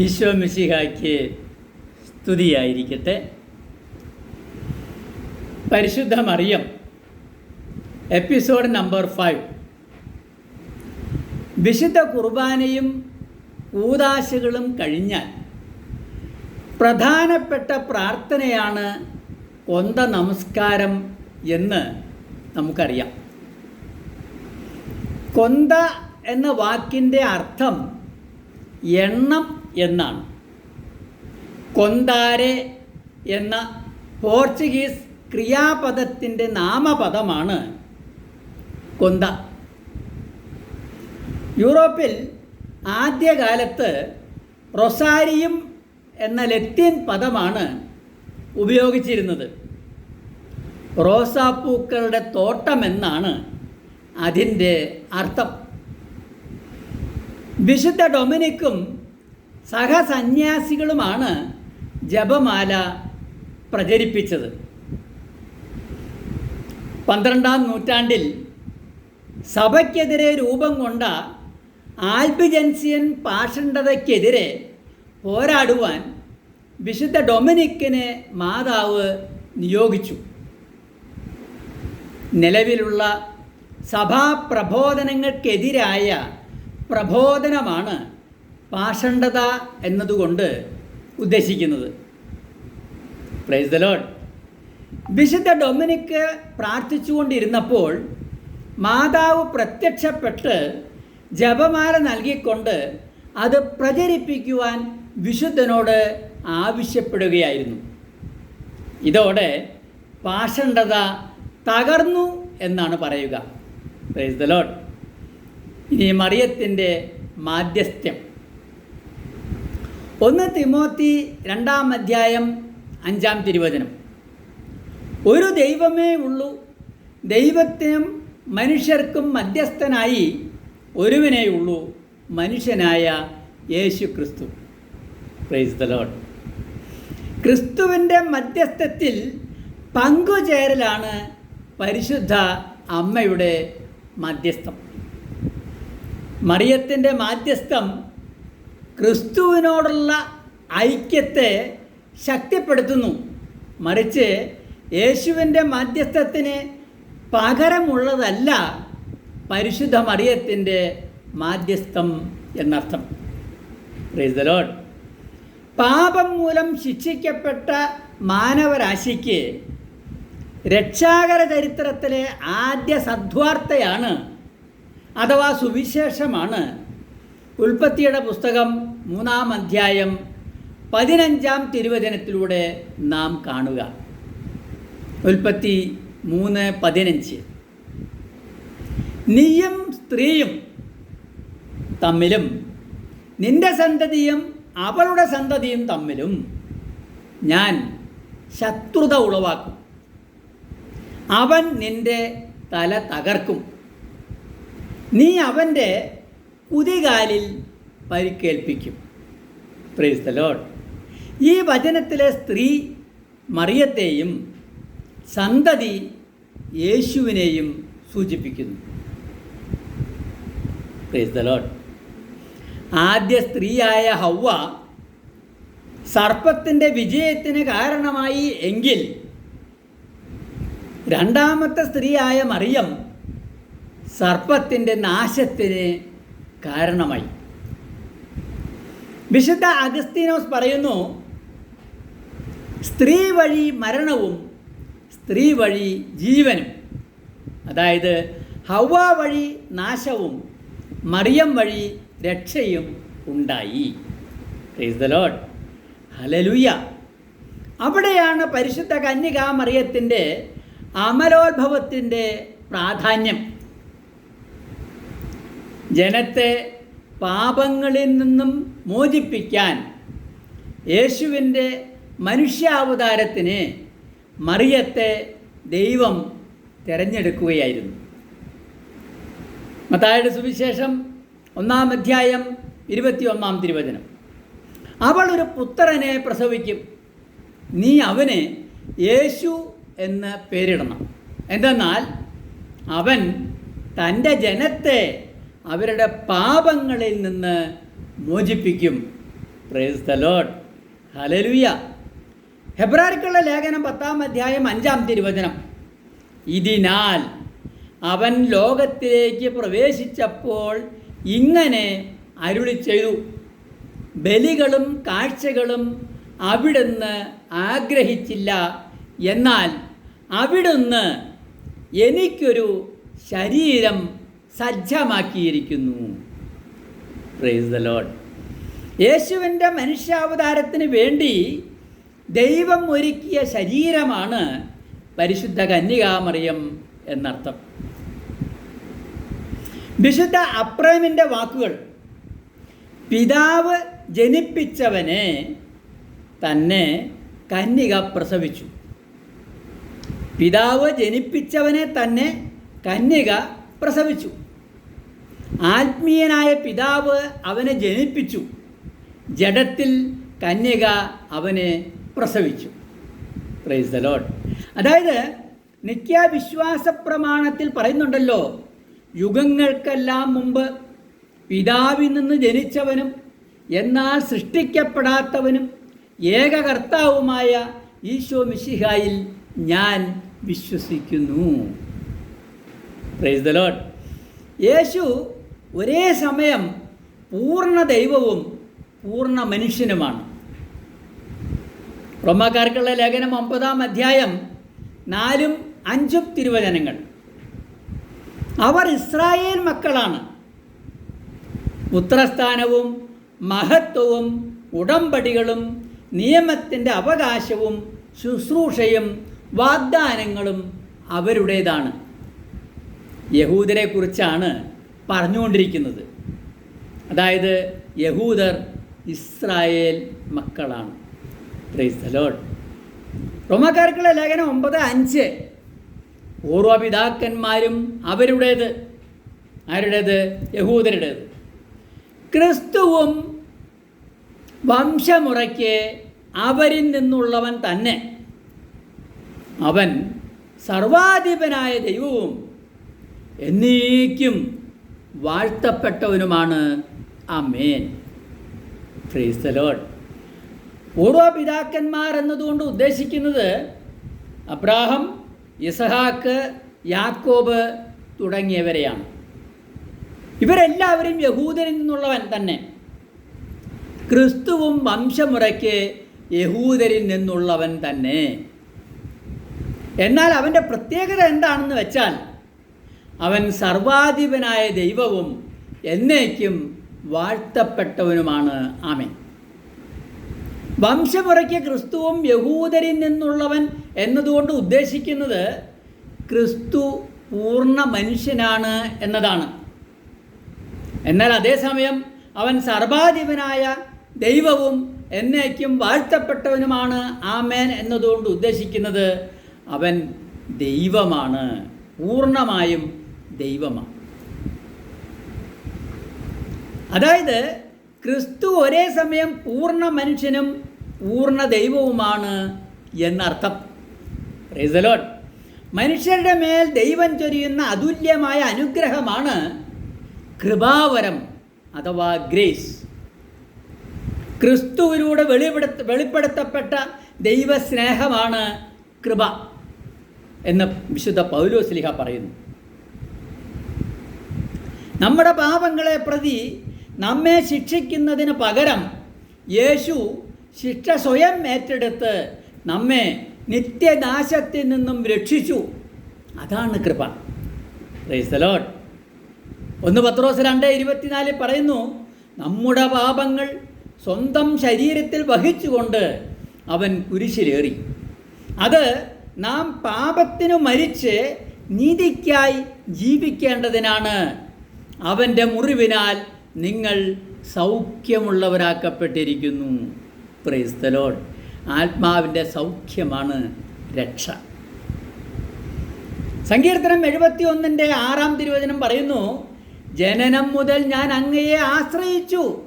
ഈശോ മിശിഹായ്ക്ക് സ്തുതിയായിരിക്കട്ടെ. പരിശുദ്ധ മറിയം എപ്പിസോഡ് നമ്പർ ഫൈവ്. വിശുദ്ധ കുർബാനയും ഊദാശകളും കഴിഞ്ഞാൽ പ്രധാനപ്പെട്ട പ്രാർത്ഥനയാണ് കൊന്ത നമസ്കാരം എന്ന് നമുക്കറിയാം. കൊന്ത എന്ന വാക്കിന്റെ അർത്ഥം എണ്ണം എന്നാണ്. കൊന്താരെ എന്ന പോർച്ചുഗീസ് ക്രിയാപദത്തിന്റെ നാമപദമാണ് കൊന്ത. യൂറോപ്പിൽ ആദ്യകാലത്ത് റൊസാരിയും എന്ന ലത്തീൻ പദമാണ് ഉപയോഗിച്ചിരുന്നത്. റോസാപ്പൂക്കളുടെ തോട്ടമെന്നാണ് അതിന്റെ അർത്ഥം. വിശുദ്ധ ഡൊമിനിക്കും സഹസന്യാസികളുമാണ് ജപമാല പ്രചരിപ്പിച്ചത്. പന്ത്രണ്ടാം നൂറ്റാണ്ടിൽ സഭയ്ക്കെതിരെ രൂപം കൊണ്ട ആൽബിജൻസിയൻ പാഷണ്ഡതയ്ക്കെതിരെ പോരാടുവാൻ വിശുദ്ധ ഡൊമിനിക്കിനെ മാതാവ് നിയോഗിച്ചു. നിലവിലുള്ള സഭാ പ്രബോധനങ്ങൾക്കെതിരായ പ്രബോധനമാണ് പാഷണ്ഡത എന്നതുകൊണ്ട് ഉദ്ദേശിക്കുന്നത്. പ്രൈസ് ദ ലോഡ് വിശുദ്ധ ഡൊമിനിക്ക് പ്രാർത്ഥിച്ചുകൊണ്ടിരുന്നപ്പോൾ മാതാവ് പ്രത്യക്ഷപ്പെട്ട് ജപമാല നൽകിക്കൊണ്ട് അത് പ്രചരിപ്പിക്കുവാൻ വിശുദ്ധനോട് ആവശ്യപ്പെടുകയായിരുന്നു. ഇതോടെ പാഷണ്ഡത തകർന്നു എന്നാണ് പറയുക. പ്രൈസ് ദ ലോഡ് ഇനി മറിയത്തിന്റെ മാധ്യസ്ഥ്യം. ഒന്ന് തിമോത്തി രണ്ടാം അധ്യായം അഞ്ചാം തിരുവചനം. ഒരു ദൈവമേ ഉള്ളൂ. ദൈവത്തിനും മനുഷ്യർക്കും മധ്യസ്ഥനായി ഒരുവനേ ഉള്ളൂ മനുഷ്യനായ യേശു ക്രിസ്തു പ്രൈസ് ദ ലോഡ് ക്രിസ്തുവിന്റെ മധ്യസ്ഥത്തിൽ പങ്കുചേരലാണ് പരിശുദ്ധ അമ്മയുടെ മധ്യസ്ഥം. മറിയത്തിന്റെ മാധ്യസ്ഥം ക്രിസ്തുവിനോടുള്ള ഐക്യത്തെ ശക്തിപ്പെടുത്തുന്നു. മറിച്ച് യേശുവിന്റെ മാധ്യസ്ഥത്തിന് പകരമുള്ളതല്ല പരിശുദ്ധ മറിയത്തിന്റെ മാധ്യസ്ഥം എന്നർത്ഥം. ലോഡ് പാപം മൂലം ശിക്ഷിക്കപ്പെട്ട മാനവരാശിക്ക് രക്ഷാകര ചരിത്രത്തിലെ ആദ്യ സദ്വാർത്തയാണ് അഥവാ സുവിശേഷമാണ് ഉൽപ്പത്തിയുടെ പുസ്തകം മൂന്നാം അധ്യായം പതിനഞ്ചാം തിരുവചനത്തിലൂടെ നാം കാണുക. ഉൽപ്പത്തി മൂന്ന് പതിനഞ്ച്. നീയും സ്ത്രീയും തമ്മിലും നിന്റെ സന്തതിയും അവളുടെ സന്തതിയും തമ്മിലും ഞാൻ ശത്രുത ഉളവാക്കും. അവൻ നിന്റെ തല തകർക്കും. നീ അവന്റെ കുതികാലിൽ പരിക്കേൽപ്പിക്കും. പ്രൈസ് ദ ലോഡ് ഈ വചനത്തിലെ സ്ത്രീ മറിയത്തെയും സന്തതി യേശുവിനെയും സൂചിപ്പിക്കുന്നു. പ്രൈസ് ദ ലോഡ് ആദ്യ സ്ത്രീയായ ഹൗവ സർപ്പത്തിന്റെ വിജയത്തിന് കാരണമായി എങ്കിൽ രണ്ടാമത്തെ സ്ത്രീയായ മറിയം സർപ്പത്തിന്റെ നാശത്തിന് കാരണമായി. വിശുദ്ധ അഗസ്തീനോസ് പറയുന്നു സ്ത്രീ വഴി മരണവും സ്ത്രീ വഴി ജീവനും അതായത് ഹവ വഴി നാശവും മറിയം വഴി രക്ഷയും ഉണ്ടായി. ലോഡ് ഹലലുയ അവിടെയാണ് പരിശുദ്ധ കന്യകാമറിയത്തിന്റെ അമലോത്ഭവത്തിന്റെ പ്രാധാന്യം. ജനത്തെ പാപങ്ങളിൽ നിന്നും മോചിപ്പിക്കാൻ യേശുവിന്റെ മനുഷ്യാവതാരത്തിന് മറിയത്തെ ദൈവം തിരഞ്ഞെടുക്കുകയായിരുന്നു. മത്തായുടെ സുവിശേഷം ഒന്നാം അധ്യായം ഇരുപത്തി ഒന്നാം തിരുവചനം. അവൾ ഒരു പുത്രനെ പ്രസവിക്കും. നീ അവന് യേശു എന്ന് പേരിടണം. എന്തെന്നാൽ അവൻ തന്റെ ജനത്തെ അവരുടെ പാപങ്ങളിൽ നിന്ന് മോചിപ്പിക്കും. പ്രേസ് ദ ലോഡ് ഹലലുയ ഹെബ്രാർക്കുള്ള ലേഖനം പത്താം അധ്യായം അഞ്ചാം തിരുവചനം. ഇതിനാൽ അവൻ ലോകത്തിലേക്ക് പ്രവേശിച്ചപ്പോൾ ഇങ്ങനെ അരുളി ചെയ്തു. ബലികളും കാഴ്ചകളും അവിടുന്ന് ആഗ്രഹിച്ചില്ല. എന്നാൽ അവിടുന്ന് എനിക്കൊരു ശരീരം സജ്ജമാക്കിയിരിക്കുന്നു. പ്രൈസ് ദ ലോഡ് യേശുവിന്റെ മനുഷ്യാവതാരത്തിന് വേണ്ടി ദൈവം ഒരുക്കിയ ശരീരമാണ് പരിശുദ്ധ കന്യകാമറിയം എന്നർത്ഥം. വിശുദ്ധ അപ്രേമിന്റെ വാക്കുകൾ പിതാവ് ജനിപ്പിച്ചവനെ തന്നെ കന്യക പ്രസവിച്ചു. പിതാവ് ജനിപ്പിച്ചവനെ തന്നെ കന്യക പ്രസവിച്ചു. ആത്മീയനായ പിതാവ് അവനെ ജനിപ്പിച്ചു. ജഡത്തിൽ കന്യക അവനെ പ്രസവിച്ചു. പ്രൈസ് ദ ലോഡ് അതായത് നിത്യാവിശ്വാസ പ്രമാണത്തിൽ പറയുന്നുണ്ടല്ലോ യുഗങ്ങൾക്കെല്ലാം മുമ്പ് പിതാവിൽ നിന്ന് ജനിച്ചവനും എന്നാൽ സൃഷ്ടിക്കപ്പെടാത്തവനും ഏകകർത്താവുമായ ഈശോ മിശിഹായിൽ ഞാൻ വിശ്വസിക്കുന്നു. പ്രൈസ് ദ ലോഡ് യേശു ഒരേ സമയം പൂർണ ദൈവവും പൂർണ മനുഷ്യനുമാണ്. റോമാക്കാർക്കുള്ള ലേഖനം ഒമ്പതാം അധ്യായം നാലും അഞ്ചും തിരുവചനങ്ങൾ. അവർ ഇസ്രായേൽ മക്കളാണ്. പുത്രസ്ഥാനവും മഹത്വവും ഉടമ്പടികളും നിയമത്തിന്റെ അവകാശവും ശുശ്രൂഷയും വാഗ്ദാനങ്ങളും അവരുടേതാണ്. യഹൂദരെ കുറിച്ചാണ് പറഞ്ഞുകൊണ്ടിരിക്കുന്നത്. അതായത് യഹൂദർ ഇസ്രായേൽ മക്കളാണ്. റോമാക്കാർക്കുള്ള ലേഖനം ഒമ്പത് അഞ്ച്. പൂർവപിതാക്കന്മാരും അവരുടേത്? ആരുടേത്? യഹൂദരുടേത്. ക്രിസ്തുവും വംശമുറയ്ക്ക് അവരിൽ നിന്നുള്ളവൻ തന്നെ. അവൻ സർവാധിപനായ ദൈവവും എന്നേക്കും വാഴ്ത്തപ്പെട്ടവനുമാണ് ആ മേൻ ലോഡ് പൂർവപിതാക്കന്മാർ എന്നതുകൊണ്ട് ഉദ്ദേശിക്കുന്നത് അബ്രാഹം ഇസഹാക്ക് യാക്കോബ് തുടങ്ങിയവരെയാണ്. ഇവരെല്ലാവരും യഹൂദരിൽ നിന്നുള്ളവൻ തന്നെ. ക്രിസ്തുവും വംശമുറയ്ക്ക് യഹൂദരിൽ നിന്നുള്ളവൻ തന്നെ. എന്നാൽ അവന്റെ പ്രത്യേകത എന്താണെന്ന് വെച്ചാൽ അവൻ സർവാധിപനായ ദൈവവും എന്നേക്കും വാഴ്ത്തപ്പെട്ടവനുമാണ്. ആമൻ. വംശമുറയ്ക്ക് ക്രിസ്തുവും യഹൂദരിൽ നിന്നുള്ളവൻ എന്നതുകൊണ്ട് ഉദ്ദേശിക്കുന്നത് ക്രിസ്തു പൂർണ മനുഷ്യനാണ് എന്നതാണ്. എന്നാൽ അതേസമയം അവൻ സർവാധിപനായ ദൈവവും എന്നേക്കും വാഴ്ത്തപ്പെട്ടവനുമാണ്. ആമേൻ എന്നതുകൊണ്ട് ഉദ്ദേശിക്കുന്നത് അവൻ ദൈവമാണ്. പൂർണമായും ദൈവമാണ് അതായത് ക്രിസ്തു ഒരേ സമയം പൂർണ മനുഷ്യനും പൂർണ ദൈവവുമാണ് എന്നർത്ഥം. റിസലോൺ മനുഷ്യരുടെ മേൽ ദൈവം ചൊരിയുന്ന അതുല്യമായ അനുഗ്രഹമാണ് കൃപാവരം അഥവാ ഗ്രേസ്. ക്രിസ്തുവിലൂടെ വെളിപ്പെടുത്ത വെളിപ്പെടുത്തപ്പെട്ട ദൈവസ്നേഹമാണ് കൃപ എന്ന് വിശുദ്ധ പൗലോസ്ലിഹ പറയുന്നു. നമ്മുടെ പാപങ്ങളെ പ്രതി നമ്മെ ശിക്ഷിക്കുന്നതിന് പകരം യേശു ശിക്ഷ സ്വയം ഏറ്റെടുത്ത് നമ്മെ നിത്യനാശത്തിൽ നിന്നും രക്ഷിച്ചു. അതാണ് കൃപ. റൈസലോട്ട് ഒന്ന് പത്രോസ് രണ്ട് ഇരുപത്തിനാലിൽ പറയുന്നു നമ്മുടെ പാപങ്ങൾ സ്വന്തം ശരീരത്തിൽ വഹിച്ചുകൊണ്ട് അവൻ കുരിശിലേറി. അത് നാം പാപത്തിനു മരിച്ച് നീതിക്കായി ജീവിക്കേണ്ടതിനാണ് അവന്റെ മുറിവിനാൽ നിങ്ങൾ സൗഖ്യമുള്ളവരാക്കപ്പെട്ടിരിക്കുന്നു. പ്രൈസ്തലോഡ് ആത്മാവിന്റെ സൗഖ്യമാണ് രക്ഷ. സങ്കീർത്തനം എഴുപത്തി ഒന്നിന്റെ ആറാം തിരുവചനം പറയുന്നു ജനനം മുതൽ ഞാൻ അങ്ങയെ ആശ്രയിച്ചു.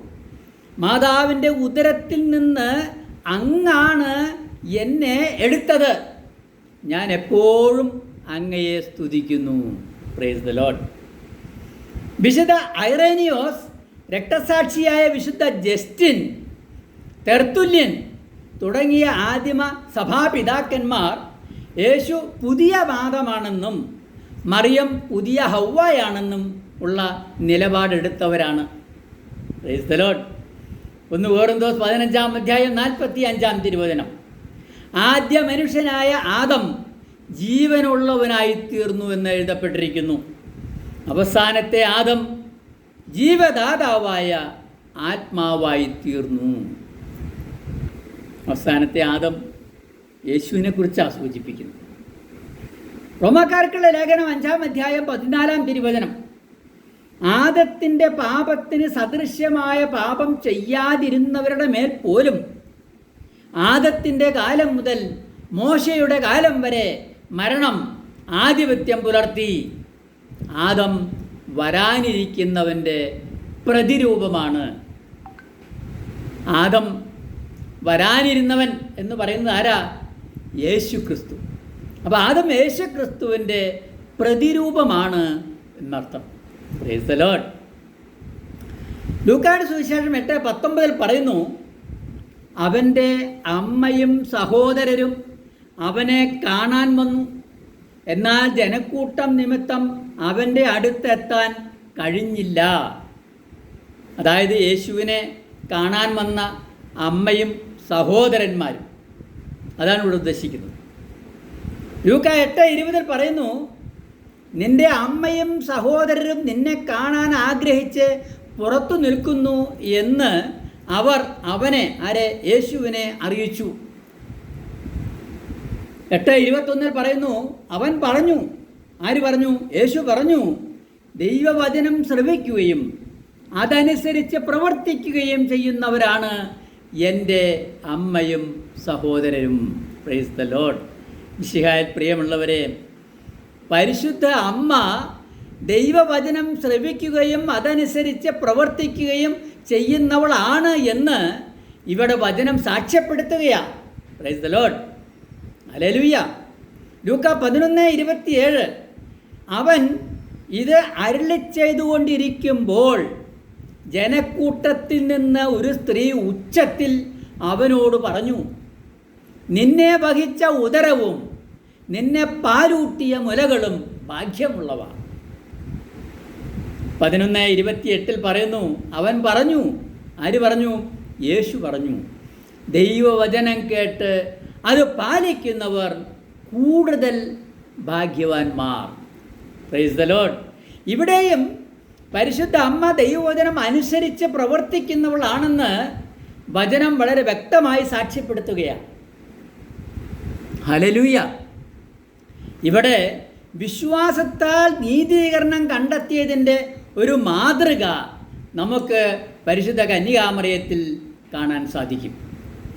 മാതാവിന്റെ ഉദരത്തിൽ നിന്ന് അങ്ങാണ് എന്നെ എടുത്തത്. ഞാൻ എപ്പോഴും അങ്ങയെ സ്തുതിക്കുന്നു. പ്രേസ് ദ ലോഡ് വിശുദ്ധ ഐറേനിയോസ് രക്തസാക്ഷിയായ വിശുദ്ധ ജസ്റ്റിൻ തെർത്തുല്യൻ തുടങ്ങിയ ആദിമ സഭാപിതാക്കന്മാർ യേശു പുതിയ വാദമാണെന്നും മറിയം പുതിയ ഹൗവായാണെന്നും ഉള്ള നിലപാടെടുത്തവരാണ്. ഒന്ന് വേറെന്തോസ് പതിനഞ്ചാം അധ്യായം നാൽപ്പത്തി അഞ്ചാം തിരുവചനം. ആദ്യ മനുഷ്യനായ ആദം ജീവനുള്ളവനായി തീർന്നു എന്ന് എഴുതപ്പെട്ടിരിക്കുന്നു. അവസാനത്തെ ആദം ജീവദാതാവായ ആത്മാവായി തീർന്നു. അവസാനത്തെ ആദം യേശുവിനെ കുറിച്ചാണ് സൂചിപ്പിക്കുന്നത് റോമാക്കാർക്കുള്ള ലേഖനം അഞ്ചാം അധ്യായം പതിനാലാം തിരുവചനം. ആദത്തിന്റെ പാപത്തിന് സദൃശ്യമായ പാപം ചെയ്യാതിരുന്നവരുടെ മേൽ പോലും ആദത്തിന്റെ കാലം മുതൽ മോശയുടെ കാലം വരെ മരണം ആധിപത്യം പുലർത്തി. ആദം വരാനിരിക്കുന്നവന്റെ പ്രതിരൂപമാണ്. ആദം വരാനിരുന്നവൻ എന്ന് പറയുന്നത് ആരാ? യേശു ക്രിസ്തു അപ്പോൾ ആദം യേശു ക്രിസ്തുവിന്റെ പ്രതിരൂപമാണ് എന്നർത്ഥം. ലൂക്കാട് സുവിശേഷം എട്ട് പത്തൊമ്പതിൽ പറയുന്നു അവന്റെ അമ്മയും സഹോദരരും അവനെ കാണാൻ വന്നു. എന്നാൽ ജനക്കൂട്ടം നിമിത്തം അവന്റെ അടുത്തെത്താൻ കഴിഞ്ഞില്ല. അതായത് യേശുവിനെ കാണാൻ വന്ന അമ്മയും സഹോദരന്മാരും. അതാണ് ഇവിടെ ഉദ്ദേശിക്കുന്നത്. ലൂക്ക എട്ട് ഇരുപതിൽ പറയുന്നു നിന്റെ അമ്മയും സഹോദരരും നിന്നെ കാണാൻ ആഗ്രഹിച്ച് പുറത്തു നിൽക്കുന്നു എന്ന് അവർ അവനെ ആരെ യേശുവിനെ അറിയിച്ചു. എട്ട് ഇരുപത്തൊന്നിൽ പറയുന്നു അവൻ പറഞ്ഞു. ആര് പറഞ്ഞു? യേശു പറഞ്ഞു ദൈവവചനം ശ്രവിക്കുകയും അതനുസരിച്ച് പ്രവർത്തിക്കുകയും ചെയ്യുന്നവരാണ് എന്റെ അമ്മയും സഹോദരരും. പ്രൈസ് ദ ലോഡ് വിശിഹായ പ്രിയമുള്ളവരെ പരിശുദ്ധ അമ്മ ദൈവവചനം ശ്രവിക്കുകയും അതനുസരിച്ച് പ്രവർത്തിക്കുകയും ചെയ്യുന്നവളാണ് എന്ന് ഇവിടെ വചനം സാക്ഷ്യപ്പെടുത്തുകയാണ്. പ്രൈസ് ദ ലോഡ് അലലുയ്യ ലൂക്ക പതിനൊന്ന് ഇരുപത്തിയേഴ്. അവൻ ഇത് അരളി ചെയ്തുകൊണ്ടിരിക്കുമ്പോൾ ജനക്കൂട്ടത്തിൽ നിന്ന് ഒരു സ്ത്രീ ഉച്ചത്തിൽ അവനോട് പറഞ്ഞു നിന്നെ വഹിച്ച ഉദരവും നിന്നെ പാലൂട്ടിയ മുലകളും ഭാഗ്യമുള്ളവ. പതിനൊന്ന് ഇരുപത്തിയെട്ടിൽ പറയുന്നു അവൻ പറഞ്ഞു ആര് പറഞ്ഞു? യേശു പറഞ്ഞു ദൈവവചനം കേട്ട് അത് പാലിക്കുന്നവർ കൂടുതൽ ഭാഗ്യവാന്മാർ. പ്രൈസ് ദ ലോഡ് ഇവിടെയും പരിശുദ്ധ അമ്മ ദൈവവചനം അനുസരിച്ച് പ്രവർത്തിക്കുന്നവളാണെന്ന് വചനം വളരെ വ്യക്തമായി സാക്ഷ്യപ്പെടുത്തുകയാണ്. ഹലലൂയ ഇവിടെ വിശ്വാസത്താൽ നീതീകരണം കണ്ടെത്തിയതിന്റെ ഒരു മാതൃക നമുക്ക് പരിശുദ്ധ കന്യകാമറയത്തിൽ കാണാൻ സാധിക്കും.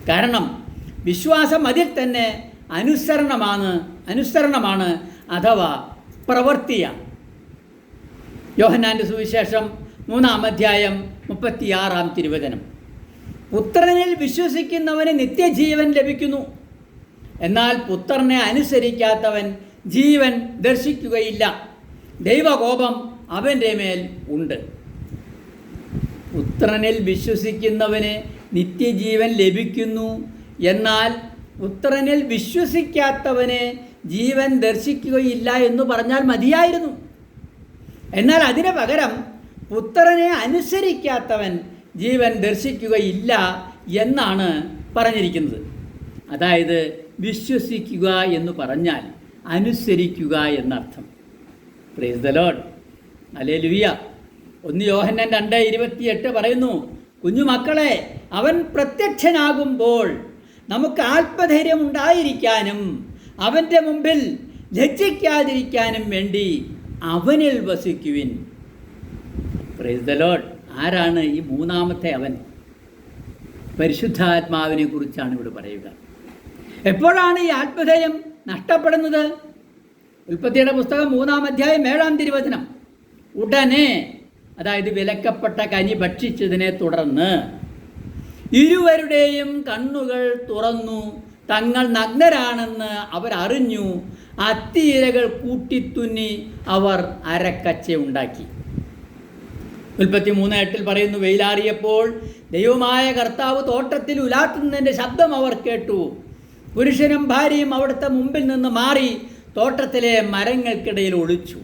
കാരണം വിശ്വാസം അതിൽ തന്നെ അനുസരണമാണ് അനുസരണമാണ് അഥവാ പ്രവൃത്തിയാണ്. യോഹനാന്റെ സുവിശേഷം മൂന്നാം അധ്യായം മുപ്പത്തിയാറാം തിരുവചനം. പുത്രനിൽ വിശ്വസിക്കുന്നവന് നിത്യജീവൻ ലഭിക്കുന്നു. എന്നാൽ പുത്രനെ അനുസരിക്കാത്തവൻ ജീവൻ ദർശിക്കുകയില്ല. ദൈവകോപം അവന്റെ മേൽ ഉണ്ട്. പുത്രനിൽ വിശ്വസിക്കുന്നവന് നിത്യജീവൻ ലഭിക്കുന്നു. എന്നാൽ പുത്രനിൽ വിശ്വസിക്കാത്തവന് ജീവൻ ദർശിക്കുകയില്ല എന്ന് പറഞ്ഞാൽ മതിയായിരുന്നു. എന്നാൽ അതിന് പകരം പുത്രനെ അനുസരിക്കാത്തവൻ ജീവൻ ദർശിക്കുകയില്ല എന്നാണ് പറഞ്ഞിരിക്കുന്നത്. അതായത് വിശ്വസിക്കുക എന്ന് പറഞ്ഞാൽ അനുസരിക്കുക എന്നർത്ഥം. പ്രേസ് ദ ലോഡ് അലേ ലുവിയ ഒന്ന് യോഹന്നൻ രണ്ട് ഇരുപത്തിയെട്ട് പറയുന്നു കുഞ്ഞുമക്കളെ അവൻ പ്രത്യക്ഷനാകുമ്പോൾ നമുക്ക് ആത്മധൈര്യം ഉണ്ടായിരിക്കാനും അവന്റെ മുമ്പിൽ ലജ്ജിക്കാതിരിക്കാനും വേണ്ടി അവനിൽ വസിക്കുവിൻ. പ്രൈസ് ദ ലോഡ് ആരാണ് ഈ മൂന്നാമത്തെ അവൻ? പരിശുദ്ധാത്മാവിനെ കുറിച്ചാണ് ഇവിടെ പറയുക. എപ്പോഴാണ് ഈ ആത്മധൈര്യം നഷ്ടപ്പെടുന്നത്? ഉൽപ്പത്തിയുടെ പുസ്തകം മൂന്നാം അധ്യായം ഏഴാം തിരുവചനം. ഉടനെ അതായത് വിലക്കപ്പെട്ട കനി ഭക്ഷിച്ചതിനെ തുടർന്ന് ഇരുവരുടെയും കണ്ണുകൾ തുറന്നു. തങ്ങൾ നഗ്നരാണെന്ന് അവരറിഞ്ഞു. അത്തിയിലകൾ കൂട്ടിത്തുന്നി അവർ അരക്കച്ച ഉണ്ടാക്കി. ഉൽപ്പത്തി മൂന്ന് എട്ടിൽ പറയുന്നു വെയിലാറിയപ്പോൾ ദൈവമായ കർത്താവ് തോട്ടത്തിൽ ഉലാത്തുന്നതിന്റെ ശബ്ദം അവർ കേട്ടു. പുരുഷനും ഭാര്യയും അവിടുത്തെ മുമ്പിൽ നിന്ന് മാറി തോട്ടത്തിലെ മരങ്ങൾക്കിടയിൽ ഒളിച്ചു.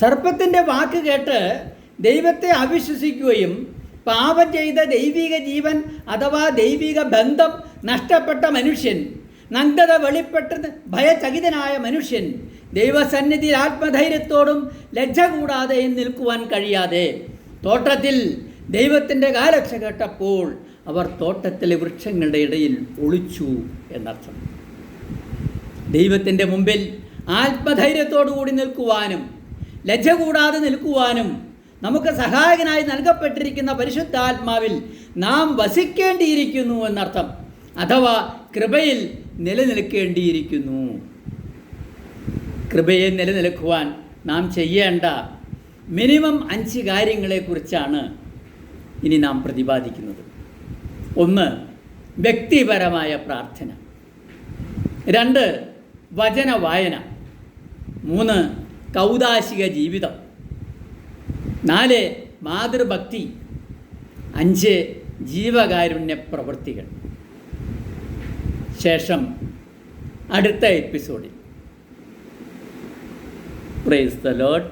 സർപ്പത്തിന്റെ വാക്ക് കേട്ട് ദൈവത്തെ അവിശ്വസിക്കുകയും പാപം ചെയ്ത ദൈവിക ജീവൻ അഥവാ ദൈവിക ബന്ധം നഷ്ടപ്പെട്ട മനുഷ്യൻ നഗ്നത വെളിപ്പെട്ടത് ഭയചകിതനായ മനുഷ്യൻ ദൈവസന്നിധി ആത്മധൈര്യത്തോടും ലജ്ജ കൂടാതെയും നിൽക്കുവാൻ കഴിയാതെ. തോട്ടത്തിൽ ദൈവത്തിന്റെ കാലക്ഷ കേട്ടപ്പോൾ അവർ തോട്ടത്തിലെ വൃക്ഷങ്ങളുടെ ഇടയിൽ ഒളിച്ചു എന്നർത്ഥം. ദൈവത്തിന്റെ മുമ്പിൽ ആത്മധൈര്യത്തോടു കൂടി നിൽക്കുവാനും ലജ്ജ കൂടാതെ നിൽക്കുവാനും നമുക്ക് സഹായകനായി നൽകപ്പെട്ടിരിക്കുന്ന പരിശുദ്ധാത്മാവിൽ നാം വസിക്കേണ്ടിയിരിക്കുന്നു എന്നർത്ഥം. അഥവാ കൃപയിൽ നിലനിൽക്കേണ്ടിയിരിക്കുന്നു. കൃപയെ നിലനിൽക്കുവാൻ നാം ചെയ്യേണ്ട മിനിമം അഞ്ച് കാര്യങ്ങളെക്കുറിച്ചാണ് ഇനി നാം പ്രതിപാദിക്കുന്നത്. ഒന്ന് വ്യക്തിപരമായ പ്രാർത്ഥന. രണ്ട് വചന വായന മൂന്ന് കൗതാശിക ജീവിതം. നാല് മാതൃഭക്തി. അഞ്ച് ജീവകാരുണ്യ പ്രവൃത്തികൾ ശേഷം അടുത്ത എപ്പിസോഡിൽ. Price the load